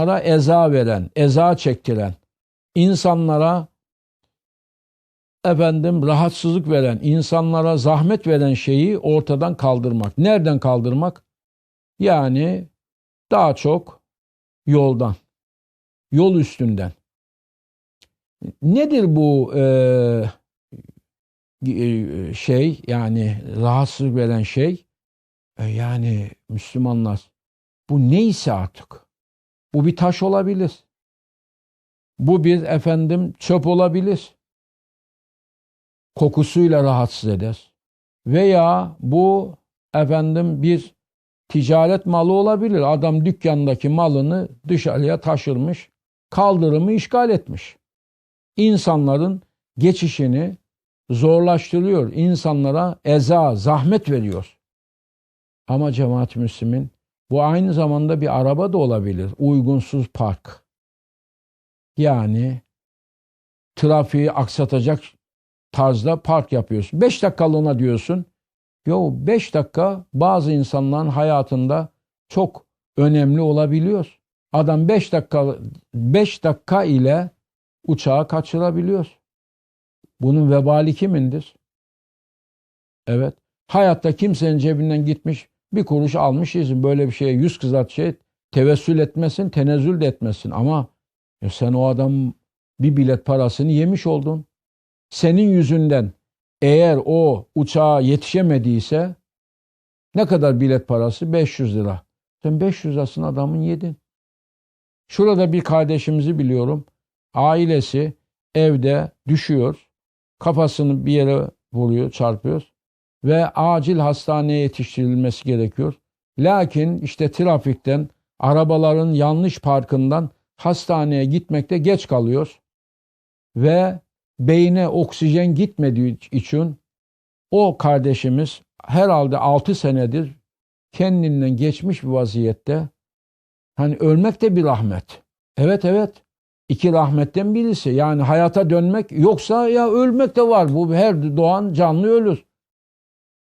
insanlara eza veren, eza çektiren, insanlara efendim rahatsızlık veren, insanlara zahmet veren şeyi ortadan kaldırmak. Nereden kaldırmak? Yani daha çok yoldan, yol üstünden. Nedir bu e, e, şey yani rahatsızlık veren şey? E, yani Müslümanlar bu neyse artık. Bu bir taş olabilir. Bu bir efendim çöp olabilir. Kokusuyla rahatsız eder. Veya bu efendim bir ticaret malı olabilir. Adam dükkandaki malını dışarıya taşırmış, kaldırımı işgal etmiş. İnsanların geçişini zorlaştırıyor. İnsanlara eza, zahmet veriyor. Ama cemaat Müslümin bu aynı zamanda bir araba da olabilir. Uygunsuz park. Yani trafiği aksatacak tarzda park yapıyorsun. Beş dakikalığına diyorsun. Yo beş dakika bazı insanların hayatında çok önemli olabiliyor. Adam beş dakika beş dakika ile uçağı kaçırabiliyor. Bunun vebali kimindir? Evet. Hayatta kimsenin cebinden gitmiş bir kuruş almış izin. Böyle bir şeye yüz kızart şey tevessül etmesin, tenezzül de etmesin. Ama ya sen o adam bir bilet parasını yemiş oldun. Senin yüzünden eğer o uçağa yetişemediyse ne kadar bilet parası? 500 lira. Sen 500 lirasını adamın yedin. Şurada bir kardeşimizi biliyorum. Ailesi evde düşüyor. Kafasını bir yere vuruyor, çarpıyor ve acil hastaneye yetiştirilmesi gerekiyor. Lakin işte trafikten, arabaların yanlış parkından hastaneye gitmekte geç kalıyor ve beyine oksijen gitmediği için o kardeşimiz herhalde 6 senedir kendinden geçmiş bir vaziyette hani ölmek de bir rahmet. Evet evet. İki rahmetten birisi. Yani hayata dönmek yoksa ya ölmek de var. Bu her doğan canlı ölür.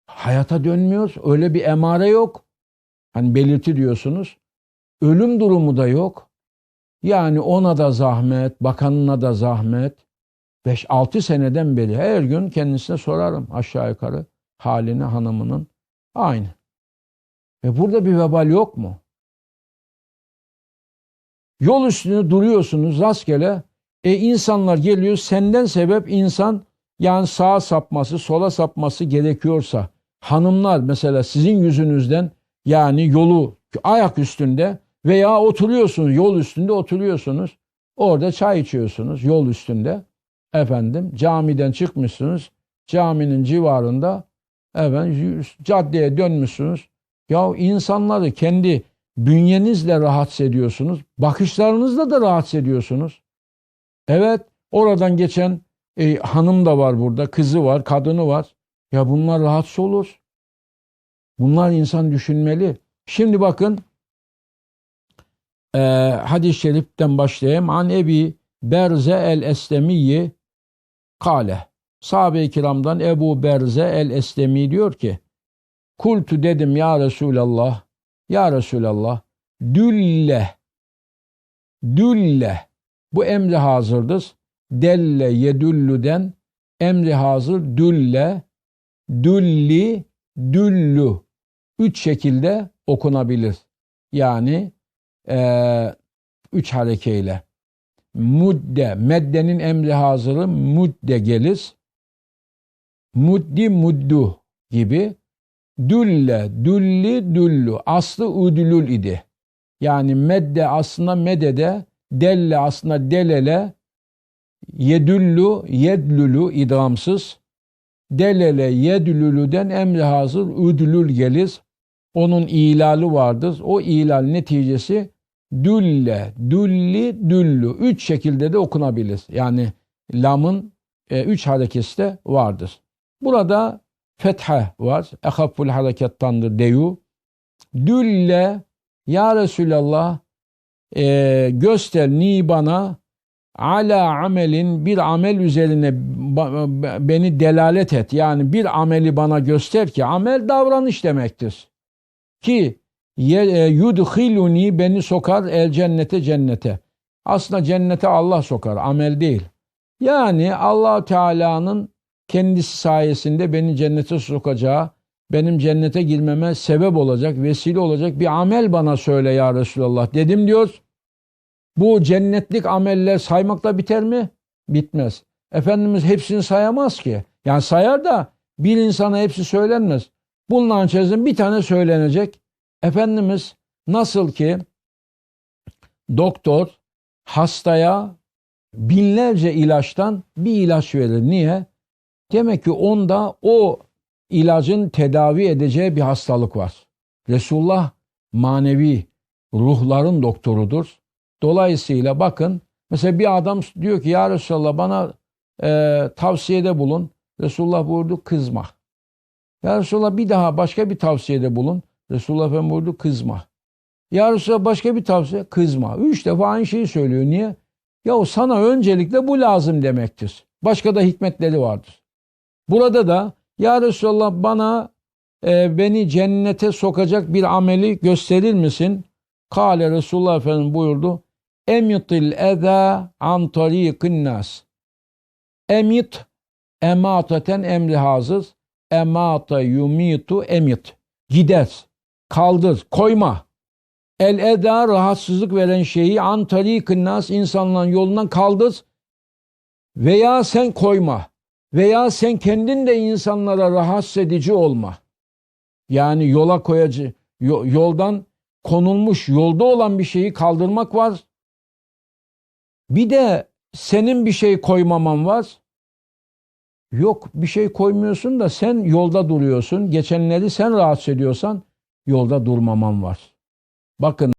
Hayata dönmüyoruz. Öyle bir emare yok. Hani belirti diyorsunuz. Ölüm durumu da yok. Yani ona da zahmet, bakanına da zahmet. 5-6 seneden beri her gün kendisine sorarım aşağı yukarı halini hanımının. Aynı. Ve burada bir vebal yok mu? Yol üstünde duruyorsunuz rastgele. E insanlar geliyor senden sebep insan yani sağa sapması, sola sapması gerekiyorsa hanımlar mesela sizin yüzünüzden yani yolu ayak üstünde veya oturuyorsunuz yol üstünde oturuyorsunuz. Orada çay içiyorsunuz yol üstünde. Efendim camiden çıkmışsınız. Caminin civarında efendim caddeye dönmüşsünüz. Ya insanları kendi bünyenizle rahatsız ediyorsunuz. Bakışlarınızla da rahatsız ediyorsunuz. Evet oradan geçen e, hanım da var burada. Kızı var, kadını var. Ya bunlar rahatsız olur. Bunlar insan düşünmeli. Şimdi bakın e, hadis-i şeriften başlayayım. An Ebi Berze el-Eslemiyi kale. Sahabe-i kiramdan Ebu Berze el-Eslemi diyor ki Kultu dedim ya Resulallah ya Resulallah dülle dülle bu emri hazırdır. Delle yedüllüden emri hazır dülle dülli düllü üç şekilde okunabilir. Yani e, üç harekeyle. Mudde, meddenin emri hazırı mudde gelir. Muddi muddu gibi Dülle, dülli, düllü. Aslı udülül idi. Yani medde aslında medede, delle aslında delele, yedüllü, yedlülü idamsız. Delele, yedlülüden emri hazır, üdülül gelir. Onun ilalı vardır. O ilal neticesi dülle, dülli, düllü. Üç şekilde de okunabilir. Yani lamın e, üç harekesi de vardır. Burada fetha var. Ehafful harekettandır deyu. Dülle ya Resulallah e, göster ni bana ala amelin bir amel üzerine beni delalet et. Yani bir ameli bana göster ki amel davranış demektir. Ki e, yudhiluni beni sokar el cennete cennete. Aslında cennete Allah sokar, amel değil. Yani Allah Teala'nın kendisi sayesinde beni cennete sokacağı, benim cennete girmeme sebep olacak, vesile olacak bir amel bana söyle ya Resulallah dedim diyor. Bu cennetlik ameller saymakla biter mi? Bitmez. Efendimiz hepsini sayamaz ki. Yani sayar da bir insana hepsi söylenmez. Bunların içerisinde bir tane söylenecek. Efendimiz nasıl ki doktor hastaya binlerce ilaçtan bir ilaç verir. Niye? Demek ki onda o ilacın tedavi edeceği bir hastalık var. Resulullah manevi ruhların doktorudur. Dolayısıyla bakın mesela bir adam diyor ki ya Resulallah bana e, tavsiyede bulun. Resulullah buyurdu kızma. Ya Resulallah bir daha başka bir tavsiyede bulun. Resulullah Efendimiz buyurdu kızma. Ya Resulallah başka bir tavsiye kızma. Üç defa aynı şeyi söylüyor. Niye? Ya sana öncelikle bu lazım demektir. Başka da hikmetleri vardır. Burada da ya Resulallah bana e, beni cennete sokacak bir ameli gösterir misin? Kale Resulullah Efendimiz buyurdu. Emitil eza an tariqin nas. Emit emataten emri hazır. Emata yumitu emit. Gider, kaldır, koyma. El eda rahatsızlık veren şeyi an tariqin nas insanların yolundan kaldır veya sen koyma veya sen kendin de insanlara rahatsız edici olma. Yani yola koyacı yo- yoldan konulmuş yolda olan bir şeyi kaldırmak var. Bir de senin bir şey koymaman var. Yok bir şey koymuyorsun da sen yolda duruyorsun. Geçenleri sen rahatsız ediyorsan yolda durmaman var. Bakın